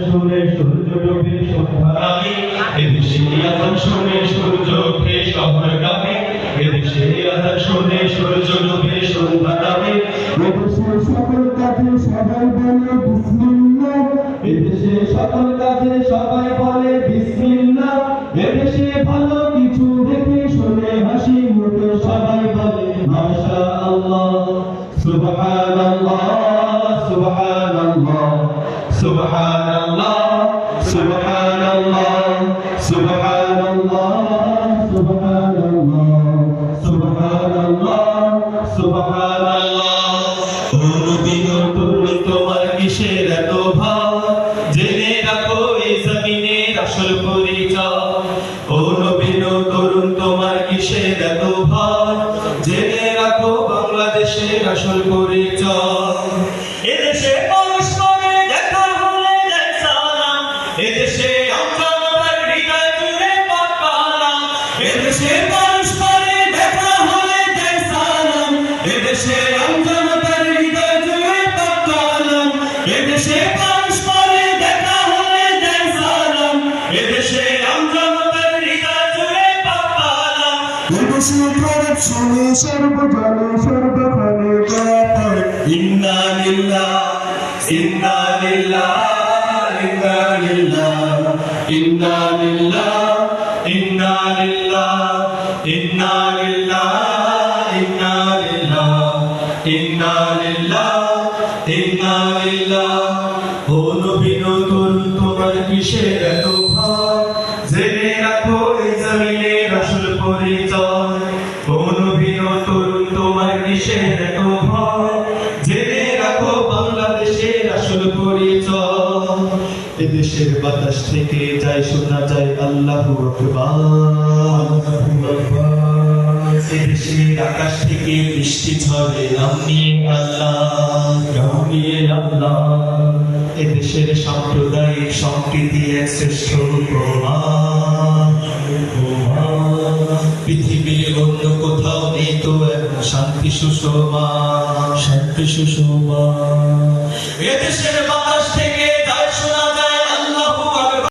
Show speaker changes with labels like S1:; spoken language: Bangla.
S1: শুনে সূর্য ডোবে এদেশে সূর্য শহরগামে এদেশে সূর্য ডোবে
S2: এদেশের সকল সবাই বলে বিসমিল্লাহ
S1: এদেশে সকল সবাই বলে বিসমিল্লাহ
S2: এদেশে ভালো কিছু দেখে শুনে হাসি মুখে সবাই বলে সুবহানাল্লাহ সুবহানাল্লাহ
S1: এদেশে মানুষ করে দেখা হলে দেখ সালাম এদেশে আমরা এদেশে পরস্পরে দেখা হলে দেয় সালাম। এদেশে আমজনতার হৃদয় জুড়ে পাকালাম এদেশে পরস্পরে দেখা হলে দেয় সালাম। এদেশে আমজনতার হৃদয় জুড়ে পাকালাম
S2: এদেশে করপশনে সর্বজনে সর্বক্ষণে কাতর
S1: ইন্না লিল্লাহ ইন্না লিল্লাহ ইন্না লিল্লাহ ইন্না লিল্লাহ। দেশের বাতাস থেকে যাই শোনা যায় আল্লাহ আকবার আকাশ সাম্প্রদায়িক সম্প্রীতি এক শ্রেষ্ঠ পৃথিবীর অন্য কোথাও নেই তো শান্তি সুষমা শান্তি সুষমা বাতাস থেকে